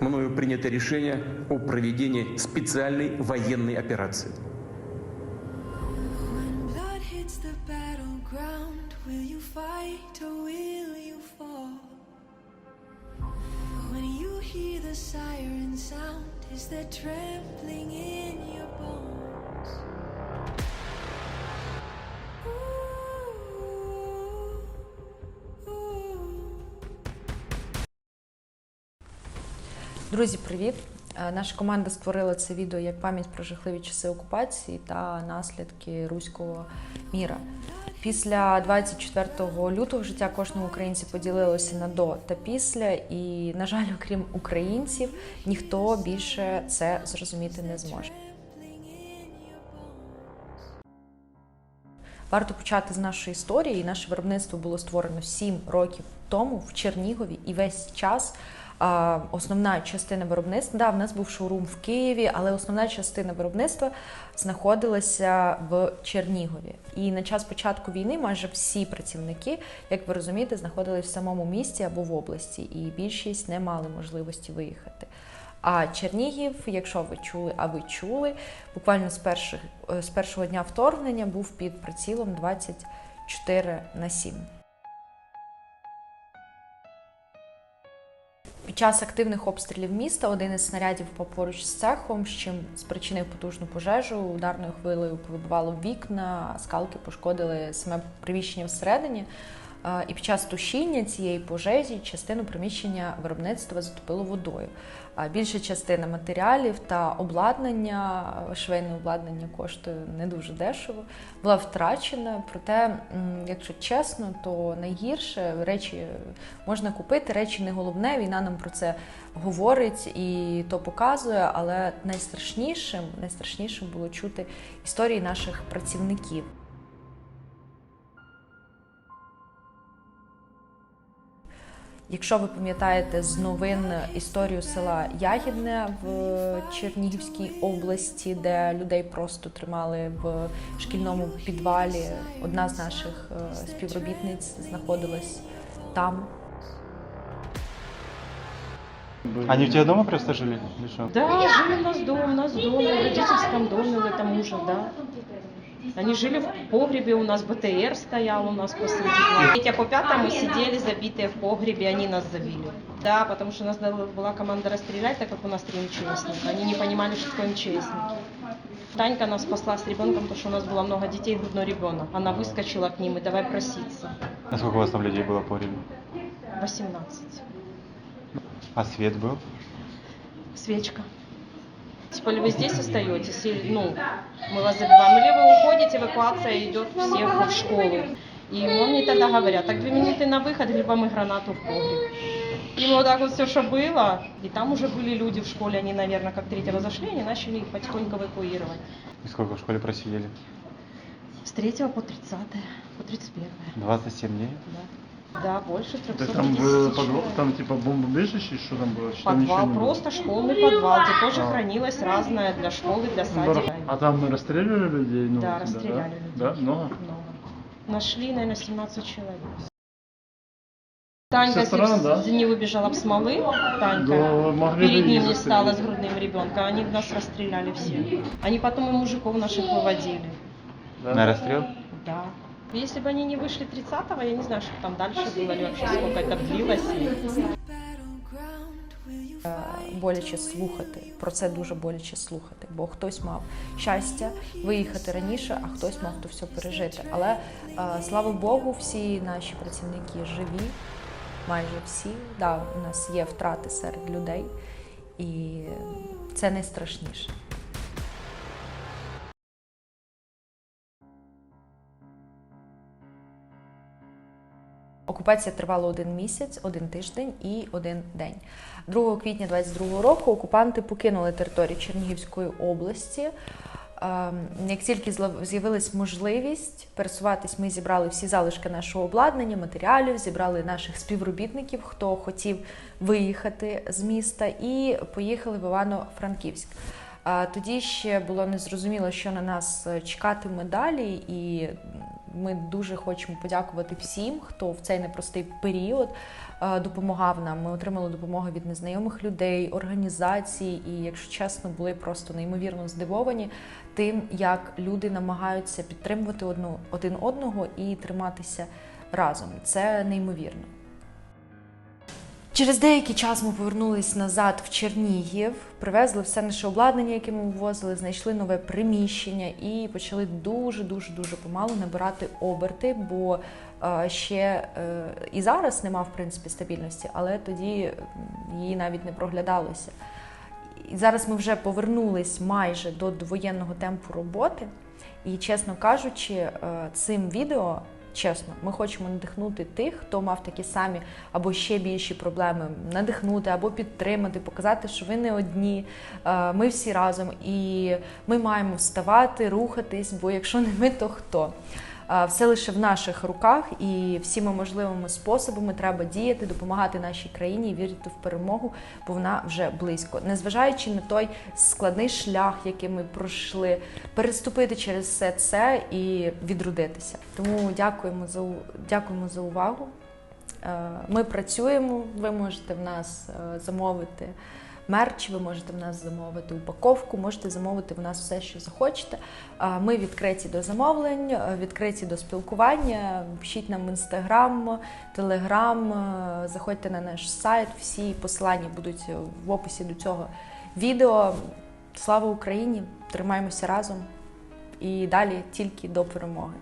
мною принято решение о проведении специальной военной операции. Sound, is there trembling in your bones? Друзі, привіт! Е, Наша команда створила це відео як пам'ять про жахливі часи окупації та наслідки руського міра. Після 24 лютого життя кожного українця поділилося на до та після, і, на жаль, окрім українців, ніхто більше це зрозуміти не зможе. Варто почати з нашої історії. Наше виробництво було створено 7 років тому в Чернігові, і весь час основна частина виробництва, да, в нас був шоурум в Києві, але основна частина виробництва знаходилася в Чернігові. І на час початку війни майже всі працівники, як ви розумієте, знаходились в самому місті або в області, і більшість не мали можливості виїхати. А Чернігів, якщо ви чули, а ви чули, буквально з перших з першого дня вторгнення був під прицілом 24 на 7. Під час активних обстрілів міста один із снарядів впав поруч з цехом, з чим спричинив потужну пожежу. Ударною хвилею повибивало вікна, скалки пошкодили саме приміщення всередині. Е, І під час тушіння цієї пожежі частину приміщення виробництва затопило водою. А більша частина матеріалів та обладнання, е, швейне обладнання коштує не дуже дешево, була втрачена. Проте, якщо чесно, то найгірше речі можна купити, речі не головне. Війна нам про це говорить і то показує. Але найстрашнішим, найстрашнішим було чути історії наших працівників. Якщо ви пам'ятаєте з новин історію села Ягідне в Чернігівській області, де людей просто тримали в шкільному підвалі, одна з наших е, співробітниць знаходилась там. Они у тебя дома просто жили? Или что? Да, жили у нас дома, у нас дома, в родительском доме, в этом уже, да. Они жили в погребе, у нас БТР стоял у нас после тепла. Третья по пятому сидели, забитые в погребе, они нас забили. Да, потому что у нас была команда расстрелять, так как у нас три МЧСника. Они не понимали, что такое МЧСники. Танька нас спасла с ребенком, потому что у нас было много детей, грудной ребенок. Она выскочила к ним и давай проситься. А сколько у вас там людей было по грибу? 18. А свет был? Свечка. Типа, ли вы здесь остаетесь, или, ну, мы вас забиваем, или вы уходите, эвакуация идет всех в школу. И мне тогда говорят, так две минуты на выход, либо мы гранату в погреб. И вот так вот все, что было, и там уже были люди в школе, они, наверное, как третьего зашли, они начали их потихоньку эвакуировать. И сколько в школе просидели? С 3 по 30, по 31, 27 дней? да. Да, больше 350 Так там было подвал, там типа бомбоубежище, что там было? Что там ничего Подвал, не было? просто школьный подвал, где тоже А. хранилось разное для школы, для садика. А там мы расстреливали людей? Ну, Да, расстреляли людей. Да, много? Много. Нашли, наверное, 17 человек. Танька Вся страна, с- да? не выбежала с смолы, Танька. Да, Перед ним не стала с грудным ребенком. Они нас расстреляли все. Они потом и мужиков наших выводили. Да? На расстрел? Да. Если бы они не вышли 30-го, я не знаю, что там дальше было, или вообще сколько это длилось. И- Battleground, will you Е, Боляче слухати про це дуже боляче слухати, бо хтось мав щастя виїхати раніше, а хтось мав то все пережити. Але е, слава Богу, всі наші працівники живі, майже всі. Да, у нас є втрати серед людей, і це найстрашніше. Окупація тривала один місяць, один тиждень і один день. 2 квітня 22 року окупанти покинули територію Чернігівської області. Ем, Як тільки з'явилась можливість пересуватись, ми зібрали всі залишки нашого обладнання, матеріалів, зібрали наших співробітників, хто хотів виїхати з міста, і поїхали в Івано-Франківськ. А Тоді ще було незрозуміло, що на нас е, чекатиме далі, і Ми дуже хочемо подякувати всім, хто в цей непростий період е, допомагав нам. Ми отримали допомогу від незнайомих людей, організацій, і, якщо чесно, були просто неймовірно здивовані тим, як люди намагаються підтримувати одну один одного і триматися разом. Це неймовірно. Через деякий час ми повернулись назад в Чернігів, привезли все наше обладнання, яке ми ввозили, знайшли нове приміщення і почали дуже дуже дуже помалу набирати оберти, бо е, ще е, і зараз нема в принципі стабільності, але тоді її навіть не проглядалося. І зараз ми вже повернулись майже до довоєнного темпу роботи. І, чесно кажучи, е, цим відео, чесно, ми хочемо надихнути тих, хто мав такі самі або ще більші проблеми, надихнути або підтримати, показати, що ви не одні, е, ми всі разом, і ми маємо вставати, рухатись, бо якщо не ми, то хто? Все лише в наших руках, і всіма можливими способами треба діяти, допомагати нашій країні і вірити в перемогу, бо вона вже близько. Незважаючи на той складний шлях, який ми пройшли, переступити через все це і відродитися. Тому дякуємо за дякуємо за увагу. Е, Ми працюємо. Ви можете в нас е, замовити мерч, ви можете в нас замовити упаковку, можете замовити в нас все, що захочете. Е, Ми відкриті до замовлень, е, відкриті до спілкування. Пишіть нам інстаграм, телеграм, е, заходьте на наш сайт. Всі посилання будуть в описі до цього відео. Слава Україні! Тримаємося разом і далі тільки до перемоги.